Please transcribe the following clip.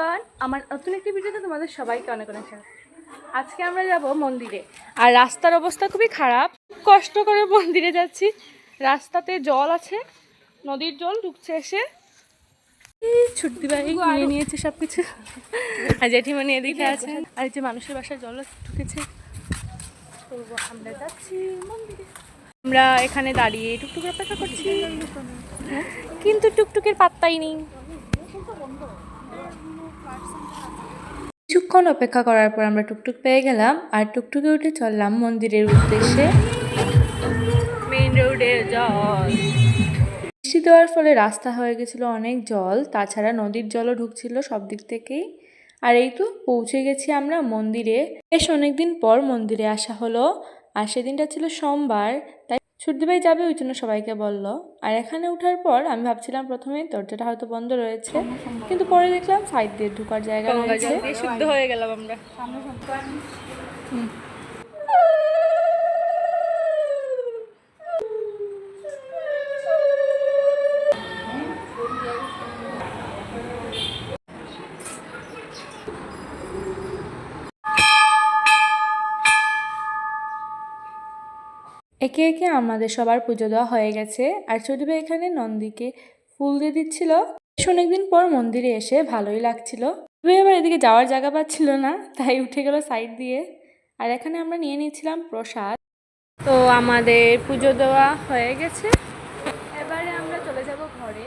Everyone আমার নতুন একটি ভিডিওতে তোমাদের সবাইকে অনেক অনেক স্বাগত। আজকে আমরা যাব মন্দিরে। আর রাস্তার অবস্থা খুবই খারাপ। কষ্ট করে মন্দিরে যাচ্ছি। রাস্তাতে জল আছে নদীর জল ঢুকছে এসে। ছুটি ভাই নিয়ে নিয়েছে সব কিছু আর জেঠিমা এদিকে আছে। আর যে মানুষের বাসায় জল ঢুকেছে। তো আমরা যাচ্ছি মন্দিরে। আমরা এখানে দাঁড়িয়ে টুকটুক অপেক্ষা করছি। কিন্তু টুকটুকের পাত্তাই নেই। কিছুক্ষণ অপেক্ষা করার পর আমরা টুকটুক পেয়ে গেলাম আর টুকটুকে উঠে চললাম মন্দিরের উদ্দেশ্যে। মেইন রোডে জল। বৃষ্টি দেওয়ার ফলে রাস্তা হয়ে গেছিল অনেক জল তাছাড়া নদীর জলও ঢুকছিল সব দিক থেকেই। আর এই তো পৌঁছে গেছি আমরা মন্দিরে। বেশ অনেকদিন পর মন্দিরে আসা হলো আর সেদিনটা ছিল সোমবার তাই ছুটি ভাই যাবে ওই জন্য সবাইকে বলল। আর এখানে ওঠার পর আমি ভাবছিলাম প্রথমে দরজাটা হয়তো বন্ধ রয়েছে কিন্তু পরে দেখলাম সাইড দিয়ে ঢুকার জায়গা রয়েছে। শুদ্ধ হয়ে গেলাম আমরা। একে একে আমাদের সবার পুজো দেওয়া হয়ে গেছে। আর ছোট ভাই এখানে নন্দীকে ফুল দিয়ে দিচ্ছিল। বেশ অনেকদিন পর মন্দিরে এসে ভালোই লাগছিল। তবে এবার এদিকে যাওয়ার জায়গা পাচ্ছিল না, তাই উঠে গেল সাইড দিয়ে। আর এখানে আমরা নিয়ে নিয়েছিলাম প্রসাদ। তো আমাদের পুজো দেওয়া হয়ে গেছে। এবারে আমরা চলে যাব ঘরে।